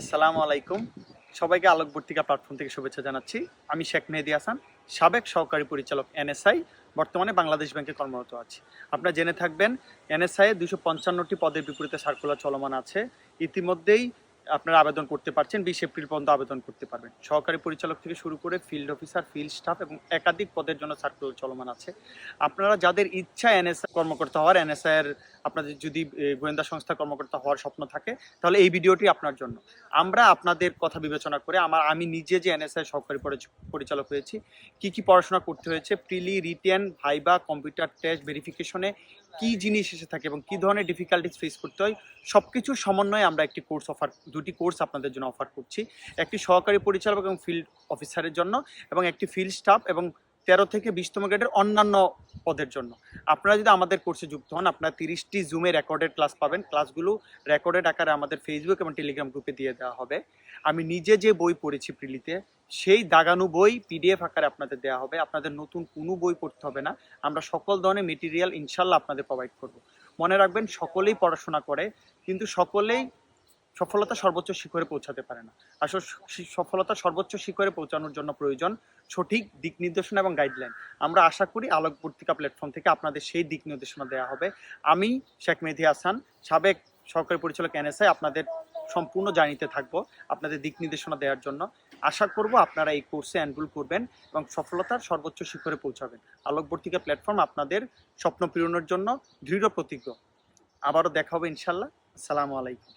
আসসালামু আলাইকুম। সবাইকে আলোকবর্তিকা প্ল্যাটফর্ম থেকে শুভেচ্ছা জানাচ্ছি। আমি শেখ মেহেদি হাসান, সাবেক সহকারী পরিচালক এনএসআই, বর্তমানে বাংলাদেশ ব্যাংকে কর্মরত আছি। আপনারা জেনে থাকবেন, এনএসআই এ দুশো পঞ্চান্নটি পদের বিপরীতে সার্কুলার চলমান আছে। ইতিমধ্যেই আপনারা আবেদন করতে পারছেন, বিশ এপ্রিল পর্যন্ত আবেদন করতে পারবেন। সহকারী পরিচালক থেকে শুরু করে ফিল্ড অফিসার ফিল্ড স্টাফ এবং একাধিক পদের জন্য সার্কুলার চলমান আছে। আপনারা যাদের ইচ্ছা এনএসআই কর্মকর্তা হওয়ার এনএসআই এর আপনাদের যদি গোয়েন্দা সংস্থা কর্মকর্তা হওয়ার স্বপ্ন থাকে, তাহলে এই ভিডিওটি আপনার জন্য। আমরা আপনাদের কথা বিবেচনা করে, আমার, আমি নিজে যে এনএসআই সহকারী পরিচালক হয়েছি, কি কি পড়াশোনা করতে হয়েছে prelim written viva computer test ভেরিফিকেশনে কি জিনিস এসে থাকে এবং কি ধরনের ডিফিকাল্টিস ফেস করতে হয় সব কিছুর সমন্বয়ে আমরা একটি কোর্স অফার দুটি কোর্স আপনাদের জন্য অফার করছি। একটি সহকারী পরিচালক এবং ফিল্ড অফিসারের জন্য এবং একটি ফিল্ড স্টাফ এবং তেরো থেকে বিশতম গ্রেডের অন্যান্য পদের জন্য। আপনারা যদি আমাদের কোর্সে যুক্ত হন, আপনারা তিরিশটি জুমে রেকর্ডেড ক্লাস পাবেন। ক্লাসগুলো রেকর্ডেড আকারে আমাদের ফেসবুক এবং টেলিগ্রাম গ্রুপে দিয়ে দেওয়া হবে। আমি নিজে যে বই পড়েছি প্রিলিতে সেই দাগানু বই পিডিএফ আকারে আপনাদের দেওয়া হবে। আপনাদের নতুন কোনো বই পড়তে হবে না। আমরা সকল ধরনের মেটেরিয়াল ইনশাল্লাহ আপনাদের প্রোভাইড করব। মনে রাখবেন, সকলেই পড়াশোনা করে, কিন্তু সকলেই সফলতা সর্বোচ্চ শিখরে পৌঁছাতে পারে না। আসলে সফলতা সর্বোচ্চ শিখরে পৌঁছানোর জন্য প্রয়োজন সঠিক দিক নির্দেশনা এবং গাইডলাইন আমরা আশা করি আলোক পত্রিকা প্ল্যাটফর্ম থেকে আপনাদের সেই দিক নির্দেশনা দেওয়া হবে। আমি শেখ মেহেদি হাসান, সাবেক সহকারী পরিচালক এনএসআই আপনাদের সম্পূর্ণ জানিতে থাকব আপনাদের দিক নির্দেশনা দেওয়ার জন্য। আশা করব আপনারা এই কোর্সে এনরোল করবেন এবং সফলতার সর্বোচ্চ শিখরে পৌঁছাবেন। আলোকবর্তিকা প্ল্যাটফর্ম আপনাদের স্বপ্ন পূরণের জন্য দৃঢ় প্রতিজ্ঞ। আবারও দেখা হবে ইনশাল্লাহ আসসালামু আলাইকুম।